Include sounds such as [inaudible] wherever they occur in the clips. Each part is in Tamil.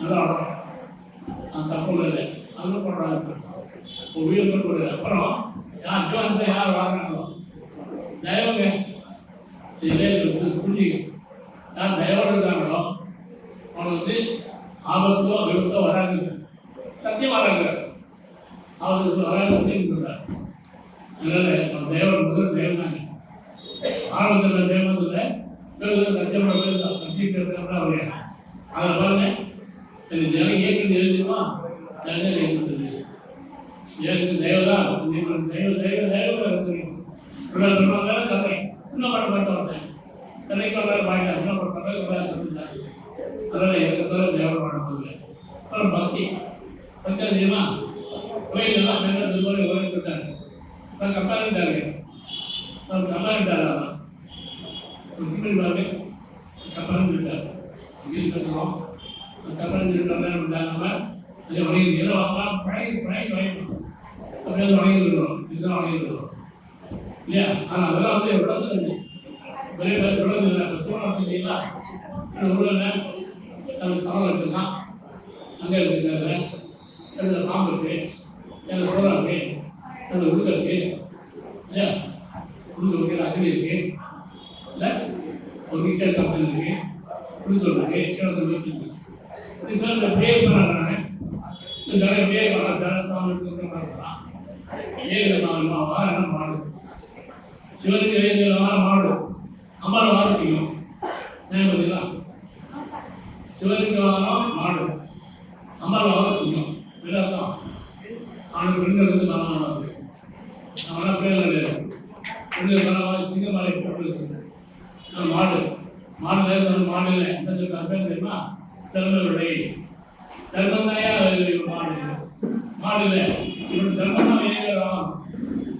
நல்லா வளரும் தப்பு இல்லை அது உயிர் அப்புறம் யார் சிவன் யார் வாழ்றாங்களோ தயவுங்க இதிலே புரிஞ்சுக்க யார் தயவோடு இருக்காங்களோ அவனுக்கு வந்து ஆபத்தோ விபத்தோ வராது சத்தியம் வராங்க அவருக்கு வராது அப்படின்னு அதனால தேவன் முதல் தேவன் ஆரம்பத்தில் தேவன் இல்லை பிறகு அதை பாருங்க இந்த ஜனம் ஏற்கனவே எழுதிமா ஜனங்கள் எழுதுறது ஏற்கு தேவதான் நீங்கள் தெய்வ தெய்வ தெரியும். பிள்ளை சொல்லுவாங்க தன்னை இன்னும் பண்ண மாட்டேன் தன்னைக்கு வந்தால் வாங்கிட்டாங்க இன்னும் பண்ண அதனால் எனக்கு தவிர தேவம் பண்ண அப்புறம் பக்தி. பக்தி தெரியுமா? கோயிலெல்லாம் மேலே இது மாதிரி ஓடிட்டுருக்காங்க நான் கம்பாரிட்டாங்க கட்டுறோம் கம்பாரிட்டாங்க இருந்தாங்க அதே வணிகம் ஏதோ வாங்கலாம் பழைய பழைய வாங்கிக்கணும் அப்படியே வணிகம் இதுதான் வணிகம் இல்லையா? ஆனால் அதெல்லாம் வந்து எவ்வளோ பெரிய எவ்வளோ இல்லை இப்போ இல்லைங்களா உள்ள அது தவறு வச்சுருக்கான் அங்கே இருக்கிறது அதில் பாம்பு இருக்கு அதில் இருக்கு அதில் உடுக்க இருக்கு இல்லையா? உடுக்க இருக்கு இருக்கு இல்லை? ஒரு வீட்டில் இருக்கு. இருக்கு இப்படி பண்ணாங்க இந்த தடவை வர தடவை தான். ஏழு நாலு வாரம் மாடு சிவனுக்கு ஏழு வாரம் மாடு அம்மாவை வாரம் செய்யும். சிவனுக்கு வாரம் மாடு அம்மாவை வாரம் செய்யும் விடாதான் ஆணுக்கு பெண்கள் வந்து மரணமானது அவனா பேர் கிடையாது பெண்கள் மரணமாக சிங்க மலை போட்டு மாடு மாடு வேறு மாடு இல்லை என்ன சொல்றாங்க பேர் தெரியுமா தர்மருடைய தர்மந்தாயா மாடு மாடு இல்லை இவன் தர்மனா தான் ஏகிறான்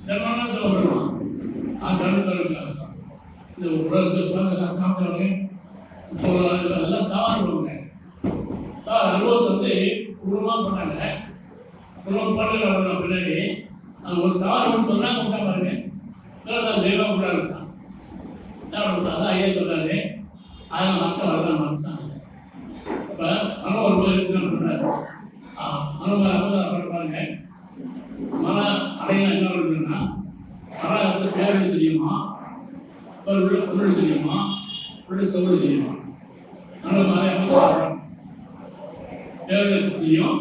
தர்மம் தான் ஆ தர்மம் தருங்க இந்த உலகத்தை உலகத்தை காமிக்கிறவங்க இப்போ எல்லாம் தவறு தவறுவாங்க அனுபவத்தை வந்து குடும்பமாக பண்ணாங்க. குடும்பம் பண்ணல பின்னாடி அது ஒரு தவறு சொன்னா கூட்டா பாருங்க. அது தெய்வம் கூட இருக்கான் என்ன பண்ணுறது அதான் ஐயா சொல்றாரு. அதெல்லாம் மற்ற வரலாம் மனுஷன் இப்போ மனம் ஒரு போது இருக்கிறான்னு சொல்றாரு மனம் அனுபவம் பாருங்க. மன அடையினா என்ன இருக்குன்னா வந்து பேரடி தெரியுமா? ஒரு உள்ள பொருள் தெரியுமா? உள்ள செவ்வொழி தெரியுமா? நல்ல மாதிரி பேரடி தெரியும்.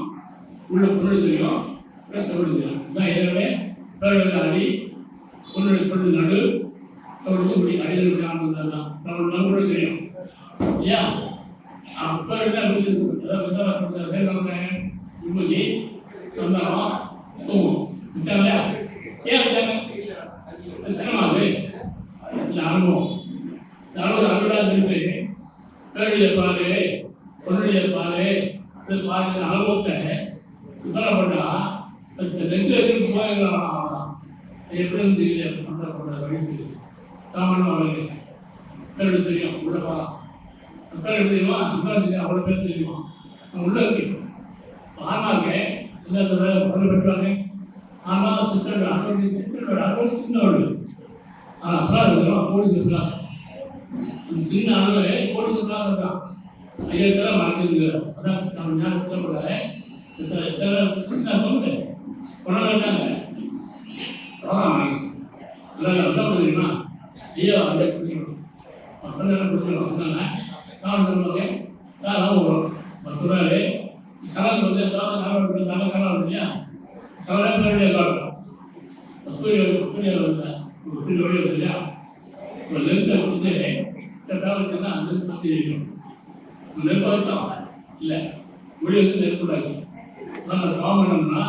உள்ள பொருள் தெரியும். உள்ள செவ்வொழி தெரியும். இதான் ஏற்கனவே பேரடி அடி பொருள் பொருள் நடு செவ்வொழி இப்படி அடியில் தான் நம்ம தெரியும். ஏன் அப்போ என்ன விபூதி விட்டாங்களா ஏன் விட்டாங்க சிரமாது அனுபவம். இந்த அனுபவம் அனுபவம் பேருடைய பாரு பொருளுடைய பாரு இது பாரு அனுபவத்தை இதெல்லாம் பண்ணா நெஞ்சு வச்சு போயிடலாம். எப்படின்னு தெரியல பண்ணுற பண்ணுற வழி தெரியும் சாமான் அவளுக்கு தெரியும். உள்ள போகலாம் பேர் எப்படி தெரியுமா அன்பா தெரியும் அவ்வளோ பேர் தெரியுமா? அவன் உள்ள இருக்கு. ஆனாங்க என்ன உடல் பெற்றாங்க ஆனால் சித்தர்கள் அனுபவி சித்தர்கள் அனுபவி சின்னவர்கள். ஆனால் அப்பா இருக்கிறோம் கோடி இருக்கலாம் அந்த சின்ன அளவு கோடி இருக்கலாம் இருக்கான். ஐயத்தில் மறைஞ்சிருக்கிறார் அதான் நம்ம ஞாபகத்தில் போடாது சின்ன சொல்லு பணம் வேண்டாங்க இல்லை நல்லா தெரியுமா ஐயோ அப்படியே பிடிக்கணும் மக்கள் எல்லாம் பிடிக்கணும் அதனால நான் சொல்லுவாங்க நான் வரும் பத்து ரூபாய் கலர் வந்து ஏதாவது கலர் நல்ல கலர் இல்லையா? கலர் வேண்டிய கலர் சூரிய சூரிய சூரிய ஒளி வருது இல்லையா? இப்போ லென்ஸை வந்து டேப்லெட்னா அந்த பற்றி இருக்கணும் நெருப்பு வைத்தோம் இல்லை ஒளி வந்து நெருப்புடாது நம்ம காமனம்னா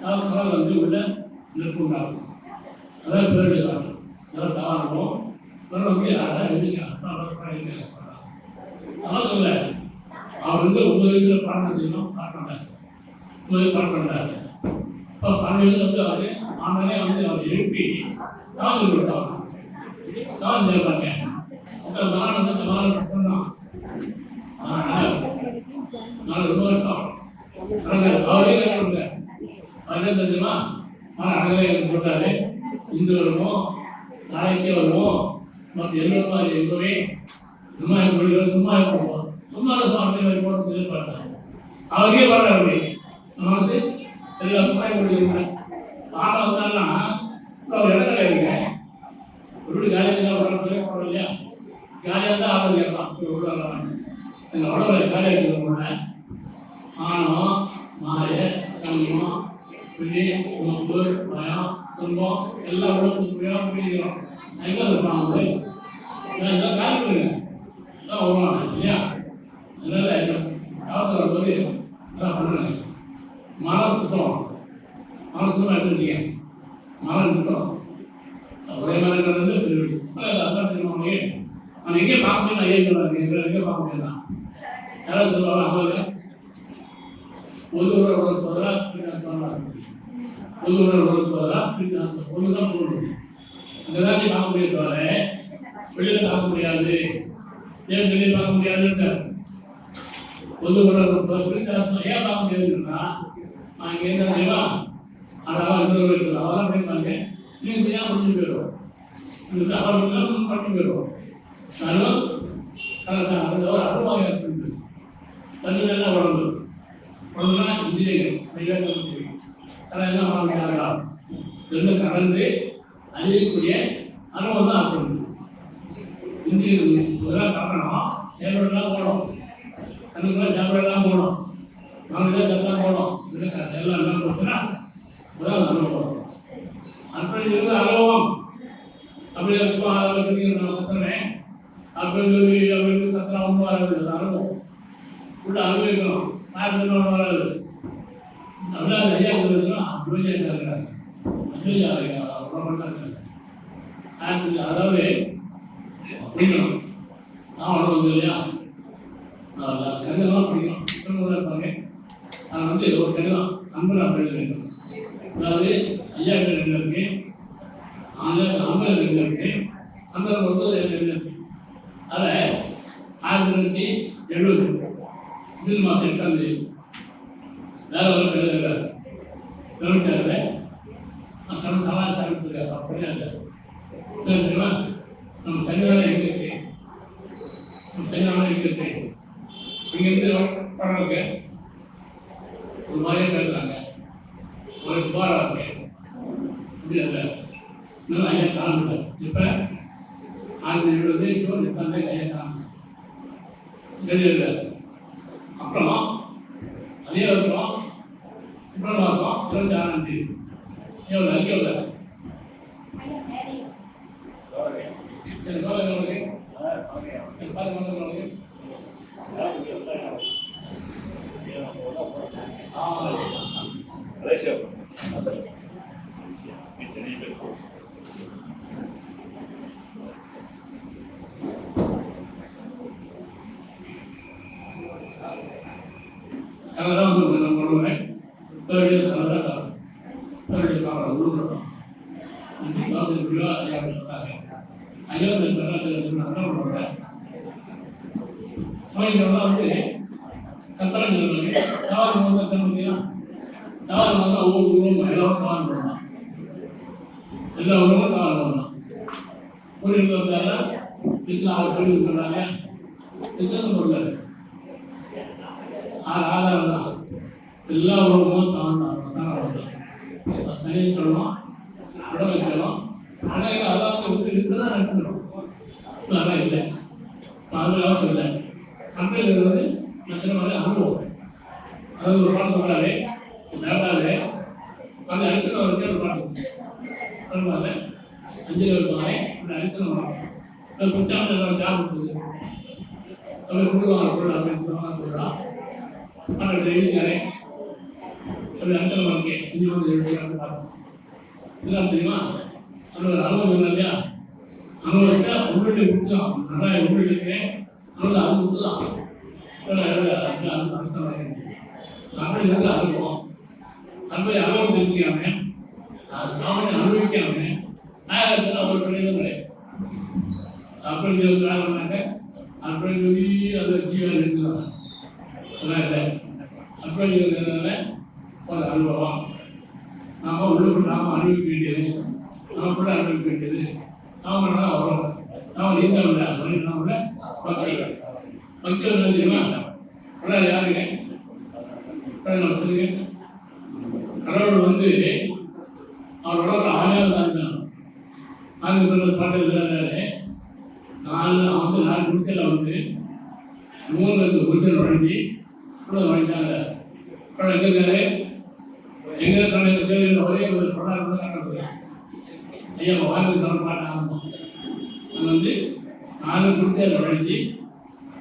கலர் வந்து உள்ள நெருப்பு உண்டாகும். அதான் பேருடைய காரணம் அதான் தாவரமும் அப்புறம் வந்து அதான் எழுதிக்க அதான் சொல்ல அவர் வந்து ஒன்பது வயசுல பாடம் செய்யணும் பாடுறாங்க ஒன்பது பாடம் பண்றாரு இப்போ பன்னெண்டு வந்து அவர் ஆனாலே வந்து அவர் எழுப்பி தான் விட்டாங்க தான் செய்வாங்க அப்போ மகன் வந்து மகன் ரொம்ப வருஷம் அவரே சொல்லுங்க. அவர் என்ன தெரியுமா? மகன் போட்டாரு. இன்று வருவோம் நாளைக்கே வருவோம். மற்ற எல்லோரும் எல்லோரே சும்மா இருக்க சும்மா இருப்போம் சும்மா அப்படி. போட்டு எதிர்பார்த்தாங்க அவருக்கே வர அப்படி மனசு எல்லாம். குறை முடியும் பாட வந்தாங்கன்னா ஒரு இடம் கிடையாதுங்க ஒரு காலியாக இருந்தால் உடம்பு போட இல்லையா? காலியாக இருந்தால் ஆளுங்க கேட்பான். விடுவாங்க எங்கள் உடம்புல காலியாக இருக்கிறவங்க ஆணம் மாய கண்மம் பிள்ளை நோம்பு பயம் துன்பம் எல்லா உடம்புக்கு பிடிக்கிறோம் எங்கே இருப்பான் அவங்க காலி பண்ணுங்க எல்லாம் வருவாங்க இல்லையா? அதனால காலத்தில் வரும்போது நல்லா பண்ணுங்க மனம் சுத்தம். மனம் சுத்தம் எடுத்துட்டீங்க மனம் சுத்தம். ஒரே மாதிரி நடந்து திருவிழி அதான் சொல்லுவாங்க நான் எங்கே பார்க்க முடியும் ஐயா சொன்னாங்க எங்கே பார்க்க முடியும் யாராவது சொல்லுவாங்க அவங்க பொது உறவுகளுக்கு பதிலாக சொன்னாங்க பொது உறவுகளுக்கு பதிலாக பொது தான் போடணும் அங்கதான் நீ பார்க்க முடியாது தவிர வெளியில பார்க்க முடியாது. ஏன் சொல்லி பார்க்க முடியாதுன்னு பொது உறவு பிரித்தாசம் ஏன் பார்க்க முடியாதுன்னா நான் இங்கே என்ன தெரியுமா அதாவது இன்னொரு இருக்குது அவெல்லாம் படிப்பாங்க. நீங்கள் தெரியாமல் முடிஞ்சு போயிடுவோம் இந்த அவர்களுக்கு பண்ணி போயிடுவோம். போயிடும் கரெக்டாக அந்த ஒரு அருவாக இருக்குது தண்ணி உடம்பு? உடம்புனா இந்திரியங்கள் விவேகம் அதெல்லாம் என்ன வாங்கினார்களா ரெண்டு கடந்து அழியக்கூடிய அனுபவம் தான் அப்படி இதெல்லாம் காரணம் செயல்படலாம் போடும் கண்ணுக்குலாம் சாப்பிடலாம் போடும் நாங்கள் எல்லாம் போடும் எல்லாம் எல்லாம் கொடுத்தா அதான் அனுபவம் அப்படி இருந்து அனுபவம் அப்படி இருக்கும் அதை பற்றி நான் கத்துறேன். அப்படி சொல்லி கத்துறா ஒன்றும் வராது. அனுபவம் உள்ள அனுபவிக்கணும் வராது. அதாவது அப்படிங்கணும் நான் அவ்வளோ இல்லையா? கணிதம்லாம் படிக்கணும். புத்தகங்கள்லாம் இருப்பாங்க. நான் வந்து ஒரு கணிதம் நண்பர் அப்படி வேண்டும் அதாவது ஐயா ரெண்டு இருக்கு. அந்த அம்பர் ரெண்டு இருக்கு. அந்த வந்து ரெண்டு இருக்கு. அதில் ஆயிரத்தி தொள்ளாயிரத்தி எழுபது ஜூன் மாதம் எட்டாம் தேதி வேற ஒரு இல்லை தெரியுமா? நம்ம தனியாக எங்க இருக்கு நம்ம தனியாக எங்க இருக்கு இங்கிருந்து படுறாங்க ஒரு மாதிரியே பேசுறாங்க ஒரு துபாரா இருக்கு இப்படி இல்லை இன்னும் ஐயா காணல இப்போ ஆயிரத்தி எழுபது இப்போ நிற்காந்தே ஐயா காணல தெரியல அப்புறம் அதே வருஷம் பிப்ரவரி மாதம் இருபத்தி ஆறாம் தேதி எவ்வளோ எவ்வளோ சரி கோவில் எவ்வளோ சரி பாதி மாதம் எவ்வளோ மலேசியா சென்னை பேசுகிறோம் அதெல்லாம் வந்து நான் பண்ணுவேன் தேர்டு அதெல்லாம் தேர்டு காலம் உருவம் அஞ்சு காலம் விழா ஐயா சொன்னாங்க ஐயா இந்த பெறாத நான் பண்ணுவேன் சமயங்கள்லாம் வந்து கத்தரம் சொல்லுவாங்க தவறு வந்து கத்தரம் பார்த்தா வந்தால் ஒவ்வொரு உருவம் எல்லாரும் தவறு பண்ணலாம் எல்லா உருவமும் பிளான் பண்ணலாம் கோயில் வந்தால வீட்டில் அவர் கோயில் பண்ணாங்க எத்தனை பண்ணல ஆறு ஆதாரம் தான். எல்லா உறவுகளும் தான் தான் தனி சொல்லணும் விட வைக்கணும் ஆனால் அதாவது விட்டு இருக்கு தான் நடத்தணும் அதான் இல்லை. தமிழாவும் இல்லை. தமிழ் இருக்கிறது நான் மற்ற மாதிரி அனுபவம் அது ஒரு பாடம் சொல்றாரு வேண்டாது அந்த அழுத்தம் வரைக்கும் ஒரு பாடம் சொல்லுவாங்க அஞ்சல் இருப்பாங்க அந்த அழுத்தம் வரும் அது குற்றாமல் ஜாப் கொடுத்தது அவர் கொடுவாங்க பொருள் அப்படின்னு சொல்லுவாங்க ஆனால் எழுதினாரே அது அழுத்தம் இருக்கு இங்கே வந்து எழுதுறாங்க இதெல்லாம் தெரியுமா? அந்த ஒரு அனுபவம் இல்லை இல்லையா? அவங்கள்ட்ட உள்ளே விட்டுலாம் நல்லா உள்ளே இருக்கேன் அதனால அது விட்டுலாம் அப்படி நல்லா அனுபவம் அப்படி அனுபவம் தெரிஞ்சுக்காம நாமளே அனுபவிக்காம நாயகத்தில் அவர் கிடையாது கிடையாது அப்படி காரணமாக அப்படி சொல்லி அதை ஜீவன் எடுத்துக்கலாம் அதெல்லாம் அப்படி இருக்கிறதுனால ஒரு அனுபவம். நாம உள்ளுக்குள் நாம அனுபவிக்க வேண்டியது. நமக்குள்ள அனுபவிக்க வேண்டியது. நாம தான் வரும் நாம அப்படின்னு மனிதனாவில் பக்தி பக்தி வந்து தெரியுமா கடவுள் யாருங்க கடவுள் சொல்லுங்க கடவுள் வந்து அவர் உடம்புல ஆயிரம் தான் இருந்தாங்க நாங்கள் பிறகு பாட்டு எழுதுறாரு நாலு வந்து நாலு குடிச்சல வந்து மூணு வழங்கி கூட வாங்கிட்டாங்க அப்புறம் எங்க இருக்காரு? எங்க கடையில் ஒரே ஒரு படம் கூட ஐயா வாழ்ந்து பாட்டு அது வந்து நாலு குடிச்சல் வழங்கி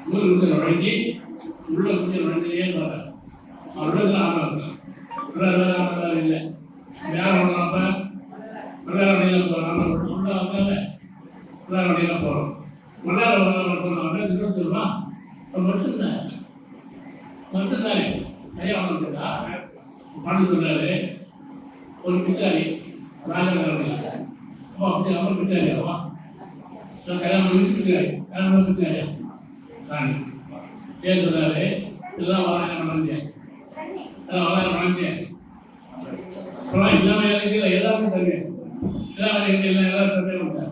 மூணு குடிச்சல் வழங்கி உள்ள குடிச்சல் வழங்கியே வர அவரோட ஆரம்பம் வேற இல்லை. வேற ஒன்றும் அப்போ மலையாள உள்ள வந்தால போகிறோம் மலையாள போகிறோம் இருபத்தி ரூபா. மட்டும்தான். மட்டும்தானே? ஐயா வந்துட்டா பாட்டு சொல்றாரு ஒரு பிச்சாரி ராஜகாரணியா அப்பா அப்படி அவன் பிச்சாரி அவா? கல்யாணம் பண்ணி பிச்சாரி. கல்யாணம் பண்ணி பிச்சாரியா? ராணி. ஏன் சொல்றாரு இதெல்லாம் வராங்க வளர்ந்தேன் இதெல்லாம் வராங்க வளர்ந்தேன் அப்புறம் இல்லாம எனக்கு எல்லாருக்கும் தருவேன். இல்லாம எனக்கு எல்லாரும் தருவே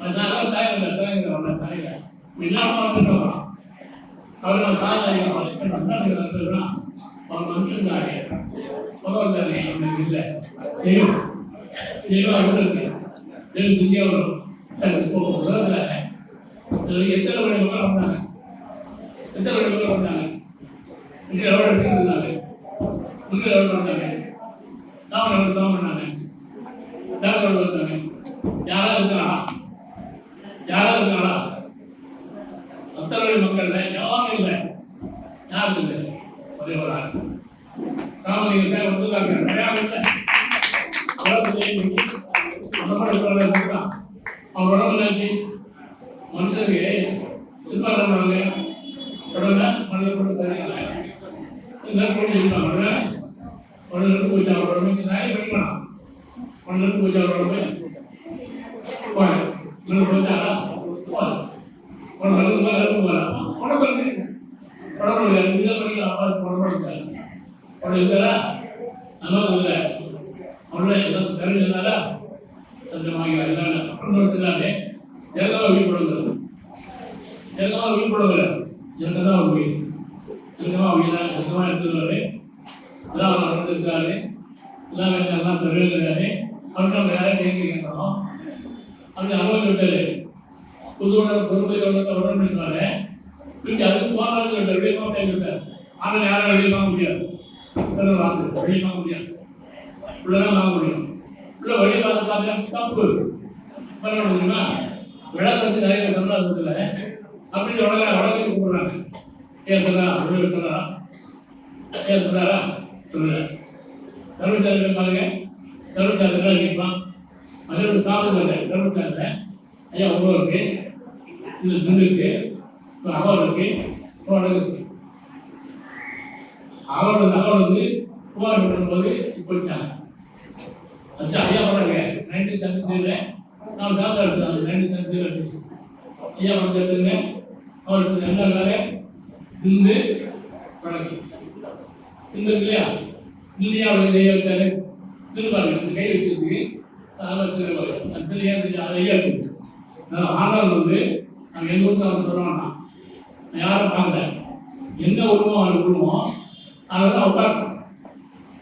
அதனால தாய் தாய் தாய் இல்லை பார்த்துட்டு அவர்கள் சாதாரண நல்லா சொல்றான் அவர் மனுஷன் தானே பகவான் அவனுக்கு இல்லை. தெய்வம். தெய்வம் அவர் தெய்வம் துணியா வரும். சரி இப்போ எத்தனை மணி மக்கள் வந்தாங்க எத்தனை மணி மக்கள் வந்தாங்க இங்கே எவ்வளோ இருந்தாங்க. இங்கே எவ்வளோ வந்தாங்க தாமரை எவ்வளோ தான் பண்ணாங்க. எவ்வளோ வந்தாங்க யாராவது யாராவது இருக்காங்களா மக்கள் மக்கள்ல யாரும் இல்லை. யாரும் இல்லை. ஒரே ஒரு ஆள். சாமலிங்க சார் வந்துருக்காங்க நிறையா உடம்புல இருக்கு மனுஷனுக்கு சிறுபான்மை உடம்புல போட்டு எல்லாரும் போட்டு உடம்பு நிறைய உடம்பு ஒரு நல்ல மாதிரி இருக்கும் போல உடம்பு இருக்கு உடம்பு இல்லை இதை படிக்கலாம் அப்பா உடம்பு இருக்காரு உடம்பு இருக்கிறா நல்லா இல்லை அவங்களே எல்லாம் தெரிஞ்சதுனால கொஞ்சமாக எல்லாம் அனுபவத்தினாலே எல்லாம் உயிர்ப்படுகிறது எல்லாம் உயிர்ப்படுகிறது எல்லாம் உயிர். எல்லாம் உயிர் இருக்கிறாரு எல்லாம் நடந்திருக்காரு எல்லாம் எல்லாம் தெரிவிக்கிறாரு கேட்கிறோம். அப்படி அனுபவம் புதுவோட பொறுப்பையோட உடனே பேசுறாரு அதுக்கு போனாலும் இல்லை வெளியே வெளியமா பேசிட்டார் ஆனால் யாரும் வெளியே வாங்க முடியாது. வாங்க வெளியே வாங்க முடியாது. உள்ளதான் வாங்க முடியும். உள்ள வெளியே பார்த்து பார்த்தா தப்பு. பண்ணணும்னா விளக்கத்து நிறைய சம்பாதிச்சதுல அப்படி உடனே உடனே கூப்பிடுறாங்க ஏன் அப்படி இருக்கிறாரா சொல்றா? சொல்லுங்க சொல்றாரா? பாருங்க. கருவச்சாரி எல்லாம் அதே ஒரு சாப்பிடுங்க கருவச்சாரில ஐயா உங்களுக்கு இருக்கு இந்த துண்டு இருக்கு அவள் இருக்கு அவள் இருக்கு அவளோட நகல் வந்து புகார் பண்ணும்போது போயிட்டாங்க அது ஐயா படங்க நைன்டீன் செவன்டி த்ரீல நான் சாப்பிட எடுத்தாங்க. நைன்டீன் செவன்டி த்ரீல எடுத்து ஐயா பண்ண எடுத்துங்க அவருக்கு நல்ல வேலை? இந்து வழக்கு. இந்து இல்லையா இல்லையா அவருக்கு கையை வச்சாரு? திருப்பாருங்க இந்த கை வச்சுருக்கு அதை திருவாரூர் அந்த ஐயா வச்சுருக்கு ஆனால் வந்து நாங்கள் எங்கள் ஊருக்கு அவர் சொல்லுவோம்னா யாரும் பார்க்கல. எங்கே உருவம் அவர் உருவம்? அதை தான் உட்கார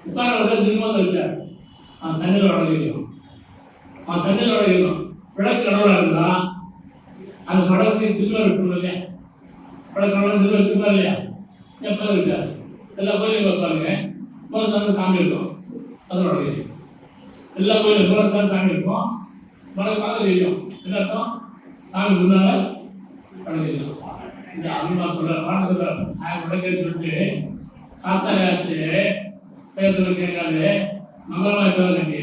உட்கார வந்து திரும்ப வச்சார். அவன் சன்னில் உடஞ்சிருக்கும் அவன் சன்னில் உடஞ்சிருக்கும் விளக்கு கடவுளாக இருந்தா அந்த படத்துக்கு இருக்கணும் இல்லையா? விளக்கு கடவுள் திருவிழா வச்சுருப்பா இல்லையா? எப்போ இருக்கார் எல்லா கோயிலையும் வைப்பாங்க முதல்ல வந்து சாமி இருக்கும். அதோட உடஞ்சிருக்கும் எல்லா கோயிலும் முதல்ல தான் சாமி இருக்கும். மழை பார்க்க தெரியும் என்ன அர்த்தம்? சாமி முன்னால் [laughs] இந்த அம்மா சொல்ற பாடத்துல நான் உடனே சொல்லிட்டு கேட்காது மங்களமா இருக்கிறது கட்டி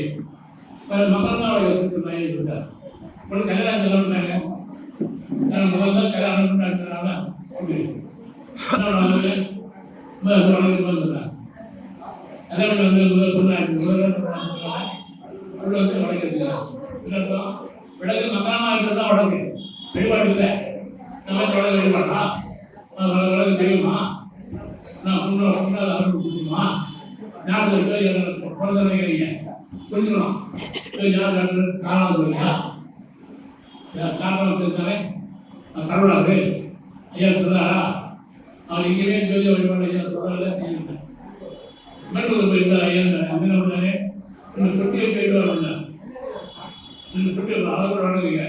மங்களமா வச்சுட்டு ஒரு கல்யாணம் சொல்லணுட்டாங்க நான் முதல்ல கல்யாணம் பண்ணாங்க கல்யாணம் வந்து முதல் பொண்ணாச்சு இருக்கிறது தான் வடக்கு. தெரியுமா? நான் பொண்ணு பொண்ணு அருள் கொடுக்குமா ஞாபகம் பேர் பிறந்த வைக்கிறீங்க புரிஞ்சுக்கணும். ஞாபகம் காரணம் சொல்லுங்க காரணம் இருக்காரு கடவுளாரு ஐயா சொன்னாரா? அவர் இங்கேயே ஜோதி வழிபாடு ஐயா சொல்றாரு செய்யணும் மேட்டூர் போயிருந்தா ஐயா என்ன பண்ணாரு ரெண்டு பெட்டியை போயிட்டு வரல ரெண்டு பெட்டி அளவு வழங்குங்க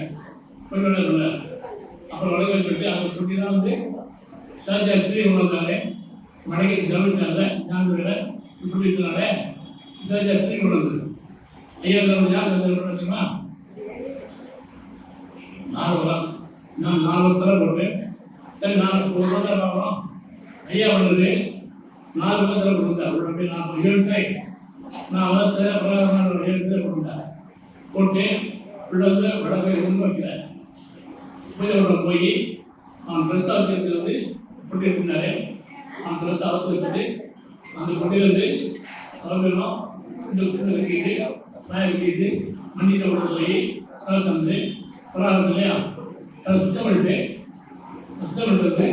போயிட்டு வரல அப்புறம் வழங்க வச்சுட்டு அந்த பெட்டி தான் வந்து சாஜா த்ரீ வந்தாரு மடங்கி கவனிச்சாங்க ஞாபகம் இப்படி இருக்கிறனால சாஜா த்ரீ வந்தது ஐயா ஞாபகம் வச்சுமா நாலு நான் நாலு தர போட்டேன். நாலு ஒரு ரூபா பார்க்குறோம் ஐயா வந்தது நாலு பத்திரம் கொடுத்தேன் அவரோட போய் நான் ஏழு தை நான் வந்து பிரகாரமான ஒரு ஏழு பேர் கொடுத்தேன் போட்டு உள்ள வந்து வடக்கை வைக்கிறேன் போய் அவன் ட்ரெஸ் வச்சுருக்கு வந்து கொட்டி இருந்தாரு அவன் ட்ரெஸ் அவுத்து வச்சுட்டு அந்த கொட்டியில் வந்து இந்த குண்டு கட்டிட்டு வாயை கட்டிட்டு மண்ணிட்ட உள்ள போய் அதை தந்து பரவாயில்ல இல்லையா? அதை சுத்தம் பண்ணிட்டு சுத்தம் பண்ணுறது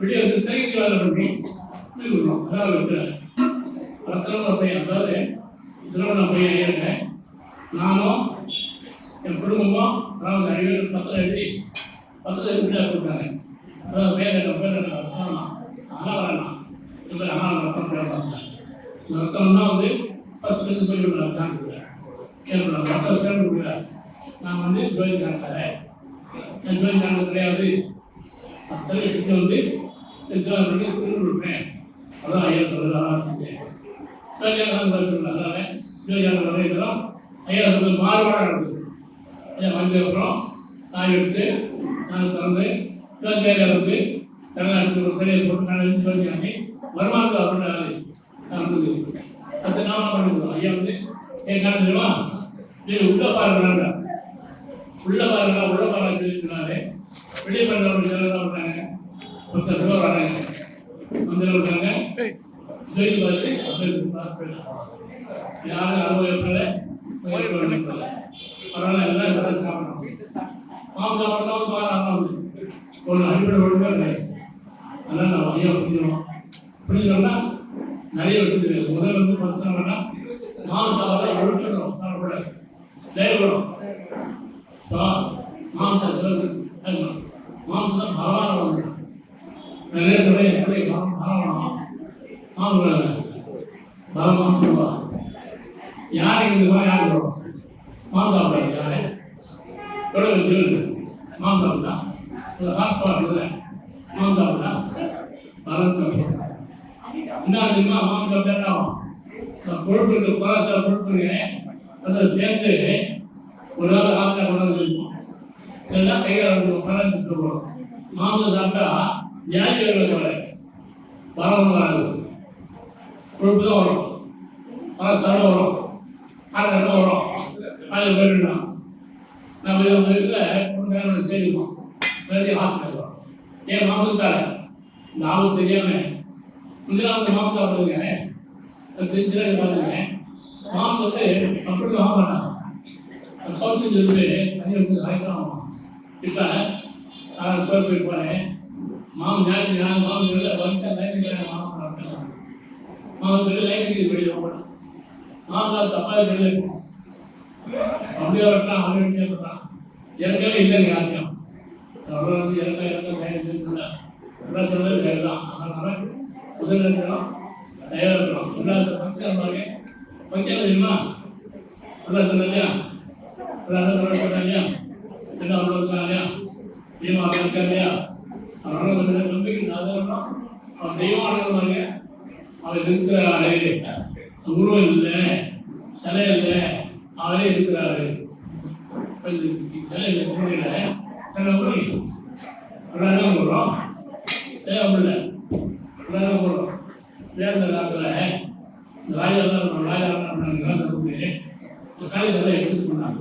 வெளியே வந்து திரைக்கு வேலை பண்ணி போய் விடுறோம். அதாவது வைக்கிறேன் திருமண பையன் அதாவது திருமண பையன் இருக்கேன் நானும் என் குடும்பமும் அதாவது ஐநூறு பத்திரம் எழுதி பத்திரம் எழுதி கொடுத்தாங்க. அதாவது பேர் என்ன பேர் என்ன சொல்லலாம் அதெல்லாம் வேணாம் இப்போ ஆனால் ரத்தம் போடுறாங்க ரத்தம்னா வந்து ஃபஸ்ட் இருந்து போய் விடுறாங்க கேட்கலாம் ரத்தம் சேர்ந்து விடுறாங்க நான் வந்து ஜோதி காண்கிறேன் என் ஜோதி காண்றது கிடையாது அத்தனை வந்து திருப்பி திரும்ப விடுறேன் அதான் ஐயா சொல்லலாம் செஞ்சேன் சிவஜானகம் பார்த்துருந்தோம் அதனால சிவஜானகம் வரைக்கிறோம் ஐயா மாறுபாடாக ஐயா வந்ததுக்கப்புறம் சாய் எடுத்து நான் திறந்து சிவஜானகம் வந்து தமிழ்நாட்டு ஒரு பெரிய போட்டு நான் வந்து சிவஜானி வருமானத்தை அப்படின்னாரு நான் பத்து நாம பண்ணிருக்கோம் ஐயா வந்து என் தெரியுமா? நீ உள்ள பாருங்க உள்ள பாருங்க உள்ள பாருங்க சொல்லிருக்கிறாரு வெளியே பண்ணுறவங்க எல்லாம் பண்ணாங்க பத்து ரூபா வராங்க. வந்து பண்ணாங்க ஜெய் பார்த்து பார்த்து யாரும் அறுபது பேர் பரவாயில்ல எல்லாம் நல்லா சாப்பிடணும் மாவு சாப்பிடணும் பாராமல் ஒரு அடிப்படை ஒழுங்காக கிடையாது அதனால் நான் ஐயா புரிஞ்சிடும் புரிஞ்சோம்னா நிறைய இருக்குது முதல்ல வந்து ஃபஸ்ட் என்னன்னா மாவு சாப்பிட ஒழிச்சிடணும் சாப்பிடக்கூடாது மாம்சம் பலவாரம் வந்து நிறைய துறை எப்படி பலவானம் மாவு யார் யார் வரும் மாந்தாப்பா யாரு? தொடர்பு ஜெயிலு மாந்தாப்பு தான் ஹாஸ்பிட்டலில் மாந்தாப்பு தான் என்ன தெரியுமா மாந்தாப்பு என்ன கொழுப்பு பலத்தை கொழுப்புங்க அதை சேர்ந்து ஒரு நாள் ஆத்திர கொண்டாந்து இருக்கும் இதெல்லாம் கையில் பலன் சொல்லுவோம் மாம்பழம் சாப்பிட்டா வியாதி வர பலம் வராது கொழுப்பு தான் வரும் பல தரம் வரும் அது வரும் அது நம்ம இதை உங்கள் தெரியுமா செய்வோம் வேண்டிய ஏன் மாமத்தார இந்த ஆபத்து தெரியாம. முந்தினா வந்து மாமத்தா வருங்க தெரிஞ்சுட்டு பாருங்க மாமத்தை அப்படி வாங்க மாட்டாங்க கவுன்சில் இருந்து தனி வந்து ஆயிரம் இப்போ நான் பேர் போயிருப்பாரு மாமன் ஞாயிற்று நான் மாமன் இல்லை வந்து லைட்டுக்கு மாமன் மாமன் சொல்லி லைட்டுக்கு வெளியே மாமன் தப்பாக சொல்லி வரலாம் அவன் கேட்கலாம் ஏற்கனவே இல்லைங்க யாருக்கும். அவ்வளோ வந்து இறக்க இறக்க லைட்டு எல்லாம் அதனால முதல்ல இருக்கணும் தயாராக இருக்கணும் எல்லாத்த பக்கம் பாருங்க பக்கம் தெரியுமா? அதான் சொன்னேன் இல்லையா? அதான் சொன்னேன் இல்லையா? என்ன அவ்வளோ இல்லையா? இருக்கா இல்லையா? அதனால நம்பிக்கை அவன் அவன் உருவம் இல்லை. சிலை இல்லை. அவரே இருக்கிறாரு. சிலை இல்லை புரியல போடுறோம் தேவையில்லை அதான் போடுறோம் தேர்ந்த காலத்தில் ராஜா தான் ராஜா பண்ணாங்க காலேஜில் எடுத்துட்டு போனாங்க.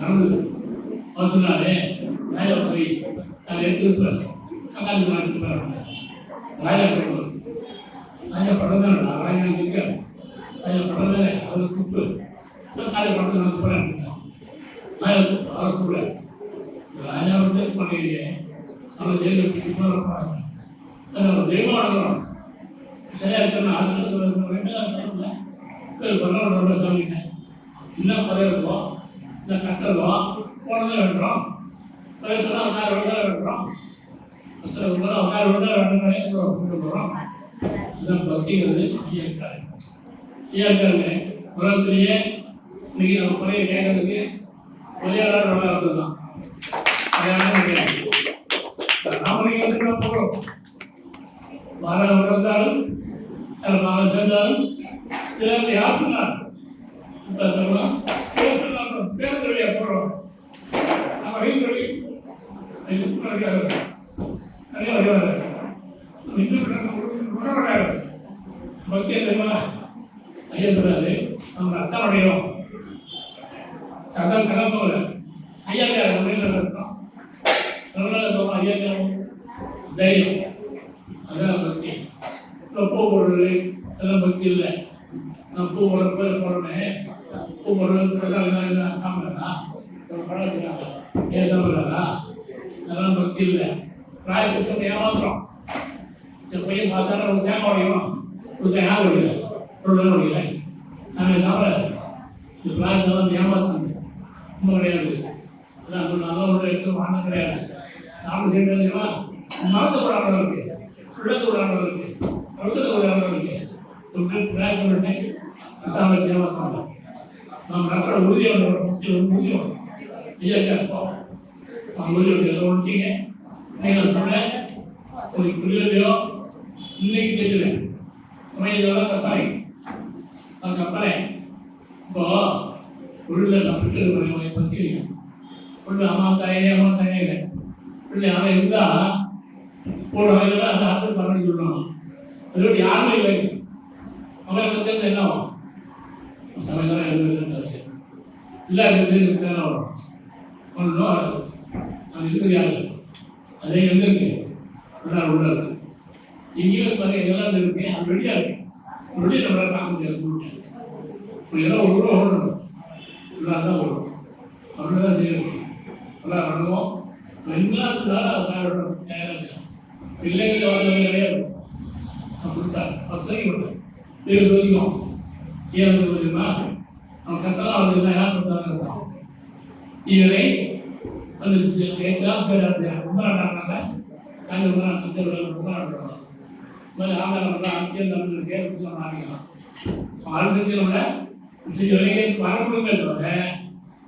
நடந்தது. பத்து நாள் ராஜா போய் நான் எடுத்துருப்பேன் கங்காளி எடுத்து ராஜா போடுவோம். ராஜா படம் தான் ராஜா ராஜா படம் தான் அவர் காலை படத்தை நான் போகிறேன் ராஜா அவர் கூட ராஜா வந்து பண்ணுறீங்க பரவாயில்ல சொல்லிங்க என்ன பதவிக்கும் இந்த கட்டலும் குழந்தை வெட்டுறோம் பதவி சொன்னால் நான் வெட்டுறோம் அத்தனை உள்ள உட்கார உள்ள போகிறோம் இதான் பக்திங்கிறது இயற்கை இயற்கை உலகத்திலேயே இன்னைக்கு நம்ம குறைய கேட்கறதுக்கு ஒரே ஆள் நல்லா இருந்ததுதான் அடையாளம் பிறந்தாலும் சில சேர்ந்தாலும் சிலர் யார் சொன்னார்? போடுறோம் நம்ம நிறைய இன்னும் பக்தி தெரியுமா நம்ம அத்தான் அடையும் சகல் சதம் ஐயாக்கார ஐயா இருக்கோம் அதனால ஐயா தைரியம். அதெல்லாம் பக்தி. இப்போ பூ போடுறது அதெல்லாம் பக்தி இல்லை. நான் பூ போடுற பேர் போடுறேன் பூ போடுறது சாப்பிட்றா ஒரு படம் ஏன் சாப்பிட்றாரா அதெல்லாம் பக்தி இல்லை. பிராயத்துக்கு ஏமாத்துறோம். இந்த பையன் பார்த்தாலும் ஒரு தேங்காய் உடையணும் ஒரு தேங்காய் உடையல ஒரு தேங்காய் உடையல. நாங்கள் சாப்பிடாது இந்த பிராயத்தெல்லாம் ஏமாத்தணும் இன்னும் கிடையாது அதான் சொன்னாங்க எடுத்து வாங்க கிடையாது நாம செய்யறதுமா மனசு ஒரு ஆணவம் இருக்கு உள்ளது ஒரு ஆணவம் இருக்கு அழுத்தது ஒரு ஆணவம் இருக்கு ஒரு பண்ணிட்டு அசாம ஏமாத்தாங்க நாம் நடக்கிற உறுதியோட முக்கிய ஒரு ஐயா இருப்போம் அவங்க உறுதியோட ஒட்டிங்க நீங்கள் சொல்ல ஒரு புரியலையோ இன்னைக்கு தெரியல சமயத்தோட கப்பலை கப்பலை இப்போ உள்ள நான் விட்டு பசியும் உள்ள அம்மா தாயே அம்மா தாயே இல்லை பிள்ளை அவன் இருந்தா போன வயதில் அந்த ஆட்கள் பண்ணி சொல்லணும் அதோட யாருமே இல்லை அவனை பற்றி என்ன சமயத்தில் எழுதுறது இல்லை இருக்கிறது வரும் ஒன்றும் அது இருக்குது யாரு அதே எங்க இருக்கு உள்ளார் உள்ள இருக்கு எங்கேயும் பாருங்க எல்லாம் இருக்கு அது வெளியாக இருக்கு ரெடியா நம்மளால் பார்க்க முடியாது ஏதோ ஒரு ரூபா நல்லா தான் ஓடும் அவ்வளோதான் தெரியும் நல்லா பண்ணுவோம். எல்லாத்துனாலும் தயாராக பிள்ளைகள் வந்தவங்க கிடையாது அப்படித்தான் பத்தனை ஏழு வரைக்கும் ஏழு அவன் கத்தலாம் அவனுக்கு யார் கொடுத்தாங்க இவரை அந்த கேட்கலாம் பேர் ரொம்ப நாட்டாங்க நாங்கள் ரொம்ப நாள் சித்தர்கள் ரொம்ப நாட்டுறோம் மாதிரி ஆதாரம் சொன்னாங்க? விட வரக்கூடிய தவிர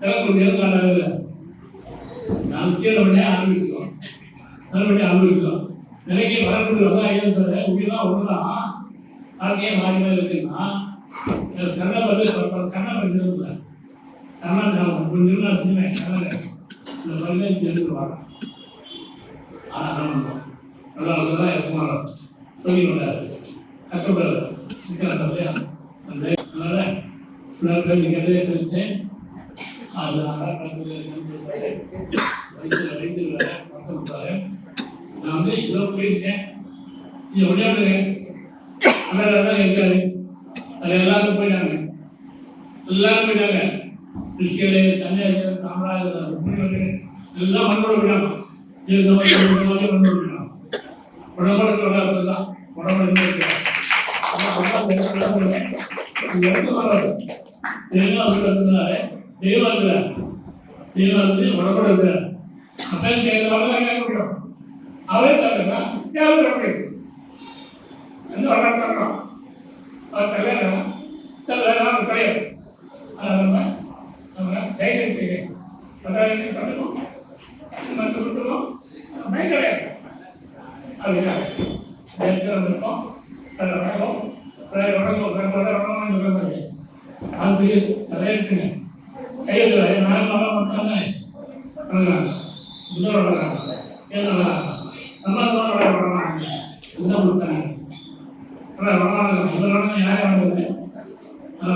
திறக்கூடிய காட்டாக நாம் கீழே உடனே ஆரம்பிக்கிறோம் மறுபடியும் ஆரம்பிக்கிறோம் நிலைக்கு வரக்கூடிய விவசாயம் தவிர உயிரெல்லாம் ஒன்றுதான் வாழ்க்கையே மாறி மாறி இருக்குன்னா கண்ணை வந்து கண்ணை கண்ணா கொஞ்சம் நாள் இந்த மாதிரி ஆனால் நல்லா தான் இருக்குமாறோம் சொல்லி கொண்டாரு கஷ்டப்படாது அதனால பிள்ளைகள் நீங்கள் பேசுகிறேன் நான் வந்து இதோ பேசிட்டேன் இது விளையாடுங்க அண்ணா தான் இருக்காரு அது எல்லாரும் போயிட்டாங்க எல்லாரும் போயிட்டாங்க கிறிஸ்டியலு சன்னியாசிகள் சாம்ராஜ்யம் எல்லாம் மண்ணோட விடாம விடாம தான் உடம்புல தெய்வம் இருக்கிறார். தெய்வம் வந்து உடம்புல இருக்கிறார். அப்பன் கேட்கறவங்க கேட்க முடியும் அவரே தரா யாரும் தர முடியும் எந்த வரலாறு அவர் கல்யாணம் கல்யாணம் கிடையாது அதை நம்ம தைரியம் செய்யணும் பதாரியம் பண்ணணும் மற்ற விட்டுரும் கிடையாது. அதுதான் வணக்கம் வணக்கம் வணக்கம் சொல்ல நிறைய இருக்குங்க கையில் நாலு நாளாக மட்டும் முதல் வளர்றாங்க ஏன் வளர்றாங்க சமாதமாக வளர்றாங்க என்ன கொடுத்தாங்க? ஆனால் வளர்றாங்க முதல் யாரும் வளர்றது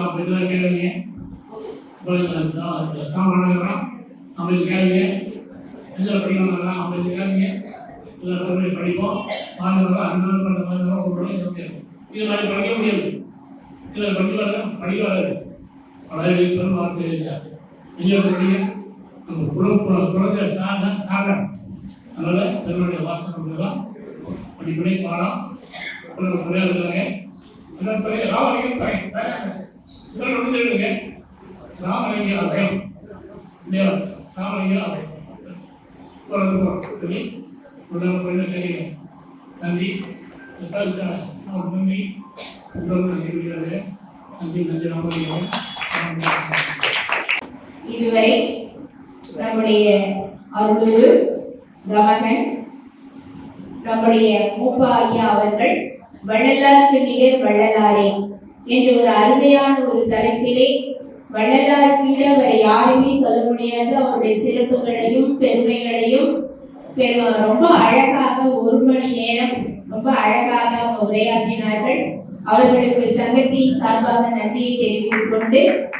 அப்படிதான் கேளுங்க. தான் வளர்க்குறோம் அப்படி கேளுங்க. எதில் அப்படி கேளுங்க. இதில் படிப்போம். அந்த மாதிரி இது மாதிரி படிக்க முடியாது. இதில் படிச்சு வர பழைய பெரும் வார்த்தை ஐயா படிக்க நம்ம குலம் குழந்தை சாக சாக அதனால் பெருமையுடைய வார்த்தை நம்மளெல்லாம் படிப்படி பாடம் குழந்தை சரியாக இருக்காங்க. அதான் சரி ராமலிங்கம் தரை இதெல்லாம் ஒன்று தெரியுங்க ராமலிங்க அபயம். இல்லையா? ராமலிங்க அபயம். சொல்லி உள்ள போயிட நன்றி நன்றி நன்றி நன்றி இதுவரை நம்முடைய அருள்குரு கமகன் நம்முடைய மூப்பா ஐயா அவர்கள் வள்ளலாருக்கு நிகர் வள்ளலாரே என்ற ஒரு அருமையான ஒரு தலைப்பிலே வள்ளலாருக்கு அவரை யாருமே சொல்ல முடியாது. அவருடைய சிறப்புகளையும் பெருமைகளையும் பெரு ரொம்ப அழகாக ஒரு மணி நேரம் ரொம்ப அழகாக அவங்க உரையாற்றினார்கள். அவர்களுக்கு சங்கத்தின் சார்பாக நன்றியை தெரிவித்துக் கொண்டு